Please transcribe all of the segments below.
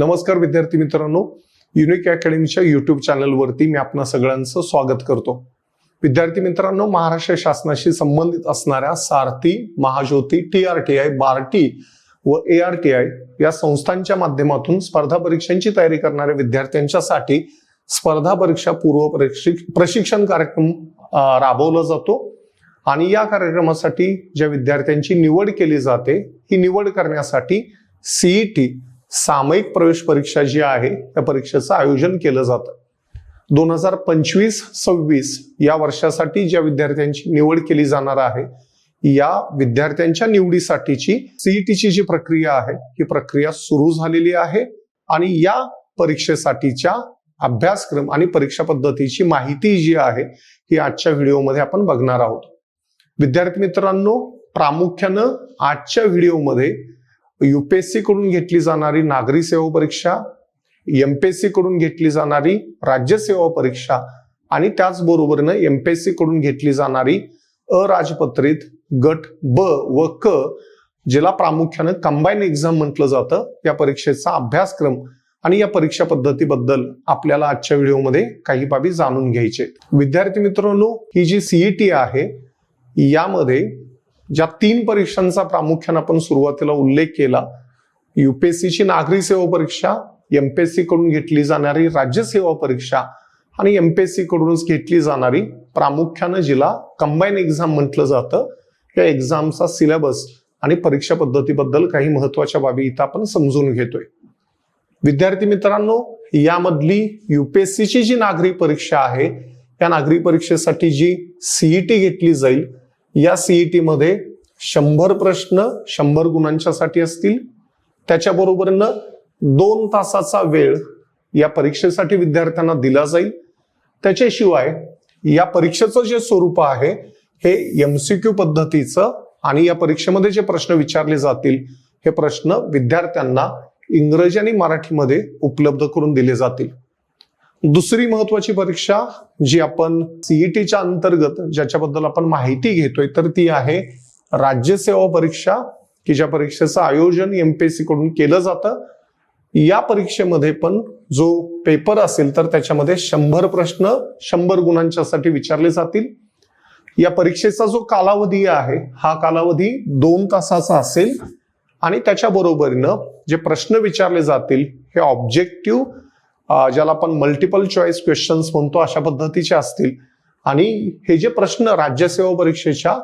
नमस्कार विद्यार्थी मित्रांनो युनिक अकॅडमीच्या युट्यूब चॅनलवरती मी आपणा सगळ्यांचं स्वागत करतो. विद्यार्थी मित्रांनो महाराष्ट्र शासनाशी संबंधित असणाऱ्या Sarathi Mahajyoti T R T I Barti व ए आर टी आय या संस्थांच्या माध्यमातून स्पर्धा परीक्षांची तयारी करणाऱ्या विद्यार्थ्यांच्यासाठी स्पर्धा परीक्षा पूर्व प्रशिक्षण कार्यक्रम राबवला जातो. आणि या कार्यक्रमासाठी ज्या विद्यार्थ्यांची निवड केली जाते ही निवड करण्यासाठी सीईटी सामायिक प्रवेश परीक्षा जी आहे त्या परीक्षेचं आयोजन केलं जातं. दोन हजार पंचवीस सव्वीस या वर्षासाठी ज्या विद्यार्थ्यांची निवड केली जाणार आहे या विद्यार्थ्यांच्या निवडीसाठीची सीईटीची जी प्रक्रिया आहे ही प्रक्रिया सुरू झालेली आहे आणि या परीक्षेसाठीच्या अभ्यासक्रम आणि परीक्षा पद्धतीची माहिती जी आहे ही आजच्या व्हिडिओमध्ये आपण बघणार आहोत. विद्यार्थी मित्रांनो प्रामुख्यानं आजच्या व्हिडिओमध्ये युपीएससी कडून घेतली जाणारी नागरी सेवा परीक्षा एमपीएससी कडून घेतली जाणारी राज्य सेवा परीक्षा आणि त्याचबरोबरीनं एमपीएससी कडून घेतली जाणारी अराजपत्रित गट ब व क ज्याला प्रामुख्यानं कंबाईन एक्झाम म्हटलं जातं. या परीक्षेचा अभ्यासक्रम आणि या परीक्षा पद्धतीबद्दल आपल्याला आजच्या व्हिडिओमध्ये काही बाबी जाणून घ्यायचे विद्यार्थी मित्रांनो ही जी सीईटी आहे यामध्ये ज्या तीन परीक्षांचा प्रामुख्याने आपण सुरुवातीला उल्लेख केला युपीएससीची नागरी सेवा परीक्षा एमपीएससी कडून घेतली जाणारी राज्य सेवा परीक्षा आणि एमपीएससी कडूनच घेतली जाणारी प्रामुख्यानं जिला कंबाईन एक्झाम म्हटलं जातं या एक्झामचा सिलेबस आणि परीक्षा पद्धतीबद्दल काही महत्त्वाच्या बाबी इथं आपण समजून घेतोय. विद्यार्थी मित्रांनो यामधली युपीएससीची जी नागरी परीक्षा आहे या नागरी परीक्षेसाठी जी सीईटी घेतली जाईल या सीईटी मध्ये शंभर प्रश्न शंभर गुणांच्यासाठी असतील. त्याच्याबरोबरनं दोन तासाचा वेळ या परीक्षेसाठी विद्यार्थ्यांना दिला जाईल. त्याच्याशिवाय या परीक्षेचं जे स्वरूप आहे हे एमसीक्यू पद्धतीचं आणि या परीक्षेमध्ये जे प्रश्न विचारले जातील हे प्रश्न विद्यार्थ्यांना इंग्रजी आणि मराठीमध्ये उपलब्ध करून दिले जातील. दुसरी महत्वाची परीक्षा जी आपण सीईटीच्या अंतर्गत ज्याच्याबद्दल आपण माहिती घेतोय तर ती आहे राज्य सेवा परीक्षा की ज्या परीक्षेचं आयोजन एमपीएससी कडून केलं जातं. या परीक्षेमध्ये पण जो पेपर असेल तर त्याच्यामध्ये शंभर प्रश्न शंभर गुणांच्यासाठी विचारले जातील. या परीक्षेचा जो कालावधी आहे हा कालावधी दोन तासाचा असेल. आणि त्याच्या बरोबरीनं जे प्रश्न विचारले जातील हे ऑब्जेक्टिव्ह ज्याला आपण मल्टिपल चॉईस क्वेश्चन्स म्हणतो अशा पद्धतीचे असतील. आणि हे जे प्रश्न राज्यसेवा परीक्षेच्या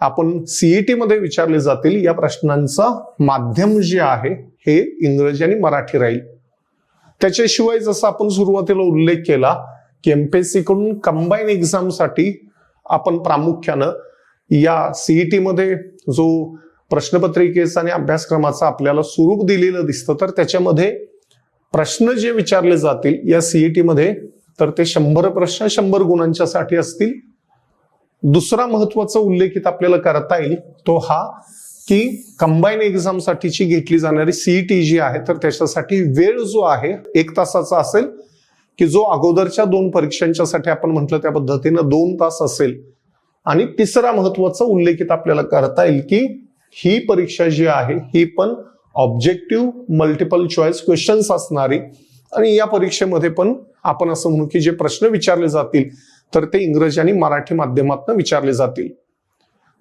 आपण सीईटी मध्ये विचारले जातील या प्रश्नांचं माध्यम जे आहे हे इंग्रजी आणि मराठी राहील. त्याच्याशिवाय जसं आपण सुरुवातीला उल्लेख केला की एमपीएससी कडून कंबाईन एक्झामसाठी आपण प्रामुख्यानं या सीईटी मध्ये जो प्रश्नपत्रिकेचा आणि अभ्यासक्रमाचा आपल्याला स्वरूप दिलेलं दिसतं तर त्याच्यामध्ये प्रश्न जे विचारले जातील या सीईटी मध्ये तर ते शंभर प्रश्न शंभर गुणांच्यासाठी असतील. दुसरा महत्त्वाचा उल्लेखित आपल्याला करता येईल तो हा की कंबाईन एक्झाम साठीची घेतली जाणारी सीईटी जी आहे तर त्याच्यासाठी वेळ जो आहे एक तासाचा असेल की जो अगोदरच्या दोन परीक्षांच्या साठी आपण म्हटलं त्या पद्धतीनं दोन तास असेल. आणि तिसरा महत्त्वाचा उल्लेखित आपल्याला करता येईल की ही परीक्षा जी आहे ही पण ऑब्जेक्टिव्ह मल्टिपल चॉईस क्वेश्चन्स असणारी आणि या परीक्षेमध्ये पण आपण असं म्हणू की जे प्रश्न विचारले जातील तर ते इंग्रजी आणि मराठी माध्यमातून विचारले जातील.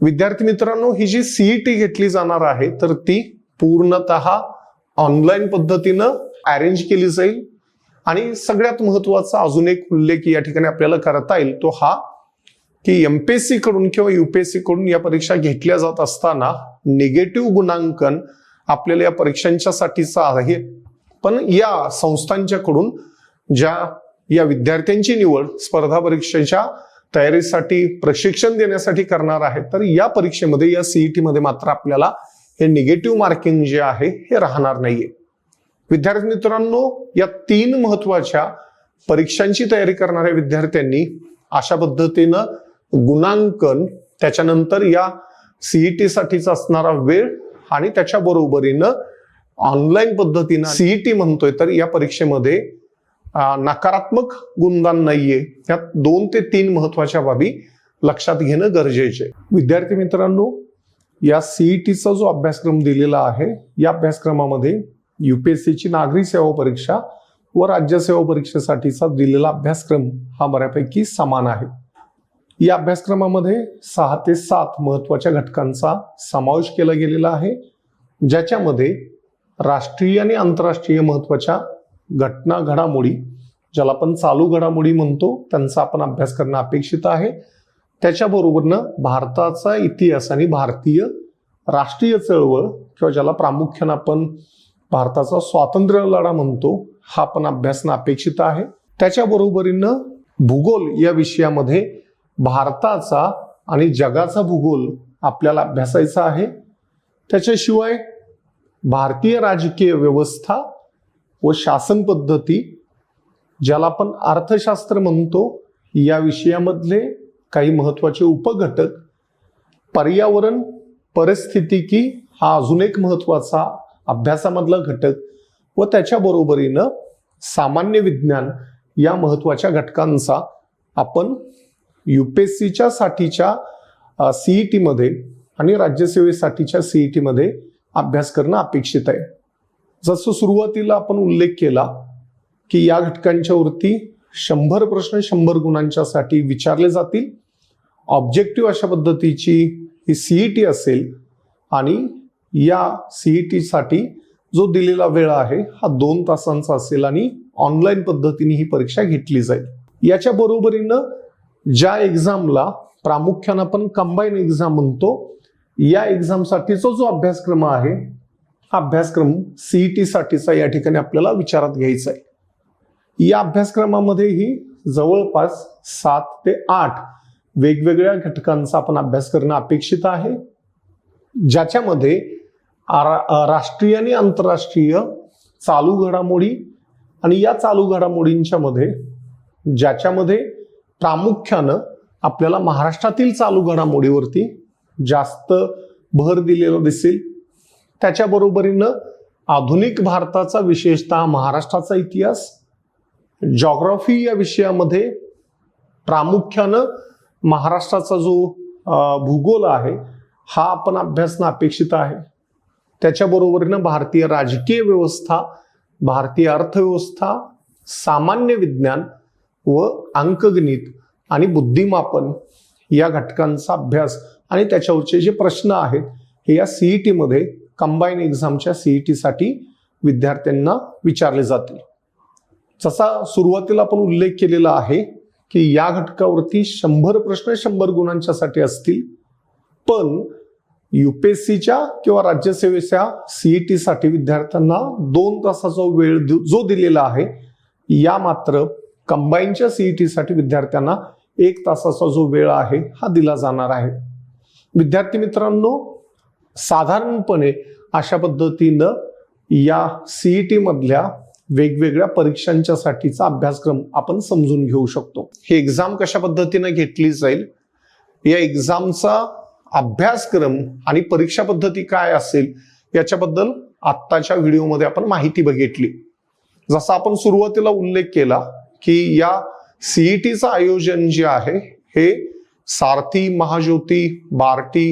विद्यार्थी मित्रांनो ही जी सीईटी घेतली जाणार आहे तर ती पूर्णत ऑनलाईन पद्धतीनं अरेंज केली जाईल. आणि सगळ्यात महत्त्वाचा अजून एक उल्लेख या ठिकाणी आपल्याला करता येईल तो हा की एमपीएससी कडून किंवा युपीएससी कडून या परीक्षा घेतल्या जात असताना निगेटिव्ह गुणांकन आपल्याला या परीक्षांच्यासाठीचं आहे. पण या संस्थांच्याकडून ज्या या विद्यार्थ्यांची निवड स्पर्धा परीक्षेच्या तयारीसाठी प्रशिक्षण देण्यासाठी करणार आहे तर या परीक्षेमध्ये या सीईटी मध्ये मात्र आपल्याला हे निगेटिव्ह मार्किंग जे आहे हे राहणार नाहीये. विद्यार्थी मित्रांनो या तीन महत्त्वाच्या परीक्षांची तयारी करणाऱ्या विद्यार्थ्यांनी अशा पद्धतीनं गुणांकन त्याच्यानंतर या सीईटी साठीचा असणारा वेळ आणि त्याच्या बरोबरीनं ऑनलाईन पद्धतीनं सीईटी म्हणतोय तर या परीक्षेमध्ये नकारात्मक गुणदान नाहीये यात दोन ते तीन महत्त्वाच्या बाबी लक्षात घेणं गरजेचे आहे. विद्यार्थी मित्रांनो या सीईटीचा जो अभ्यासक्रम दिलेला आहे या अभ्यासक्रमामध्ये युपीएससीची नागरी सेवा परीक्षा व राज्यसेवा परीक्षेसाठीचा दिलेला अभ्यासक्रम हा बऱ्यापैकी समान आहे या अभ्यासक्रमामध्ये सहा ते सात महत्त्वाच्या घटकांचा समावेश केला गेलेला आहे ज्याच्यामध्ये राष्ट्रीय आणि आंतरराष्ट्रीय महत्त्वाच्या घटना घडामोडी ज्याला आपण चालू घडामोडी म्हणतो त्यांचा आपण अभ्यास करणं अपेक्षित आहे. त्याच्याबरोबरनं भारताचा इतिहास आणि भारतीय राष्ट्रीय चळवळ किंवा ज्याला प्रामुख्यानं आपण भारताचा स्वातंत्र्य लढा म्हणतो हा पण अभ्यासणं अपेक्षित आहे. त्याच्याबरोबरीनं भूगोल या विषयामध्ये भारताचा आणि जगाचा भूगोल आपल्याला अभ्यासायचा आहे. त्याच्याशिवाय भारतीय राजकीय व्यवस्था व शासन पद्धती ज्याला आपण अर्थशास्त्र म्हणतो या विषयामधले काही महत्त्वाचे उपघटक पर्यावरण परिस्थितिकी हा अजून एक महत्त्वाचा अभ्यासामधला घटक व त्याच्या बरोबरीनं सामान्य विज्ञान या महत्त्वाच्या घटकांचा आपण यू पी एस सीच्या साठीच्या सीईटीमध्ये आणि राज्यसेवेसाठीच्या सीईटीमध्ये अभ्यास करणं अपेक्षित आहे. जसं सुरुवातीला आपण उल्लेख केला की या घटकांच्या वरती शंभर प्रश्न शंभर गुणांच्यासाठी विचारले जातील. ऑब्जेक्टिव्ह अशा पद्धतीची ही सीईटी असेल आणि या सीईटीसाठी जो दिलेला वेळ आहे हा दोन तासांचा असेल आणि ऑनलाईन पद्धतीने ही परीक्षा घेतली जाईल. याच्या बरोबरीनं ज्या एक्झामला प्रामुख्यानं आपण कंबाईन एक्झाम म्हणतो या एक्झामसाठीचा जो अभ्यासक्रम आहे हा अभ्यासक्रम सीईटी साठीचा या ठिकाणी आपल्याला विचारात घ्यायचा आहे या अभ्यासक्रमामध्येही जवळपास सात ते आठ वेगवेगळ्या घटकांचा आपण अभ्यास करणं अपेक्षित आहे. ज्याच्यामध्ये आरा- राष्ट्रीय आणि आंतरराष्ट्रीय चालू घडामोडी आणि या चालू घडामोडींच्या मध्ये ज्याच्यामध्ये प्रामुख्यानं आपल्याला महाराष्ट्रातील चालू घडामोडीवरती जास्त भर दिलेला दिसेल. त्याच्याबरोबरीनं आधुनिक भारताचा विशेषतः महाराष्ट्राचा इतिहास जॉग्रॉफी या विषयामध्ये प्रामुख्यानं महाराष्ट्राचा जो भूगोल आहे हा आपण अभ्यासणं अपेक्षित आहे. त्याच्याबरोबरीनं भारतीय राजकीय व्यवस्था भारतीय अर्थव्यवस्था सामान्य विज्ञान व अंकगणित आणि बुद्धिमापन या घटकांचा अभ्यास आणि त्याच्यावरचे जे प्रश्न आहेत हे या सीईटी टीमध्ये कंबाईन एक्झामच्या सीईटी टीसाठी विद्यार्थ्यांना विचारले जातील. जसा सुरुवातीला आपण उल्लेख केलेला आहे की या घटकावरती शंभर प्रश्न शंभर गुणांच्यासाठी असतील पण युपीएससीच्या किंवा राज्यसेवेच्या सीईटी साठी विद्यार्थ्यांना दोन तासाचा वेळ दि- जो दिलेला आहे या मात्र कंबाईनच्या सीईटीसाठी विद्यार्थ्यांना एक तासाचा जो वेळ आहे हा दिला जाणार आहे. विद्यार्थी मित्रांनो साधारणपणे अशा पद्धतीनं या सीईटी मधल्या वेगवेगळ्या परीक्षांच्या साठीचा अभ्यासक्रम आपण समजून घेऊ शकतो. ही एक्झाम कशा पद्धतीनं घेतली जाईल? या एक्झामचा अभ्यासक्रम आणि परीक्षा पद्धती काय असेल याच्याबद्दल आत्ताच्या व्हिडिओमध्ये आपण माहिती बघितली. जसा आपण सुरुवातीला उल्लेख केला की या सीईटीचं आयोजन जे आहे हे Sarathi Mahajyoti Barti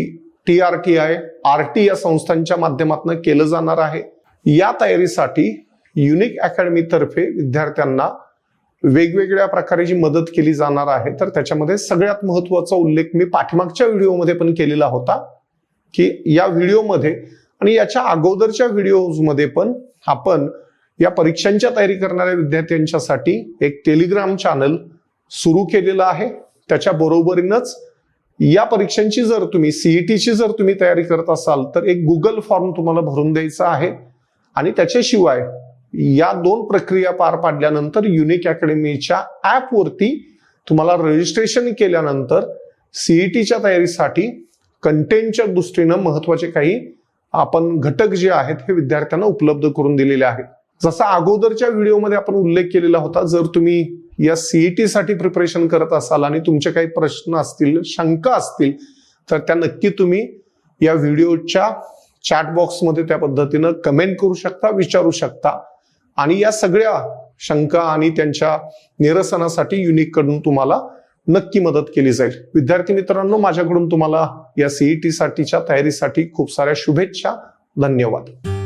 T R T I R T या संस्थांच्या माध्यमातून केलं जाणार आहे. या तयारीसाठी युनिक अकॅडमी तर्फे विद्यार्थ्यांना वेगवेगळ्या प्रकारे मदत केली जाणार आहे तर त्याच्यामध्ये सगळ्यात महत्त्वाचा उल्लेख मी पाठीमागच्या व्हिडिओमध्ये पण केलेला होता की या व्हिडिओमध्ये आणि याच्या अगोदरच्या व्हिडिओमध्ये पण आपण या परीक्षांच्या तयारी करणाऱ्या विद्यार्थ्यांच्यासाठी एक टेलिग्राम चॅनल सुरू केलेलं आहे. त्याच्या बरोबरीनच या परीक्षांची जर तुम्ही सीईटीची जर तुम्ही तयारी करत असाल तर एक गुगल फॉर्म तुम्हाला भरून द्यायचा आहे. आणि त्याच्याशिवाय या दोन प्रक्रिया पार पाडल्यानंतर युनिक अकॅडमीच्या ॲपवरती तुम्हाला रजिस्ट्रेशन केल्यानंतर सीईटीच्या तयारीसाठी कंटेंटच्या दृष्टीनं महत्त्वाचे काही आपण घटक जे आहेत हे विद्यार्थ्यांना उपलब्ध करून दिलेले आहेत. जसा अगोदरच्या व्हिडिओमध्ये आपण उल्लेख केलेला होता जर तुम्ही या सीईटी साठी प्रिपरेशन करत असाल आणि तुमचे काही प्रश्न असतील शंका असतील तर त्या नक्की तुम्ही या व्हिडिओच्या चॅट बॉक्समध्ये त्या पद्धतीनं कमेंट करू शकता विचारू शकता. आणि या सगळ्या शंका आणि त्यांच्या निरसनासाठी युनिककडून तुम्हाला नक्की मदत केली जाईल. विद्यार्थी मित्रांनो माझ्याकडून तुम्हाला या सीईटी साठीच्या तयारीसाठी खूप साऱ्या शुभेच्छा. धन्यवाद.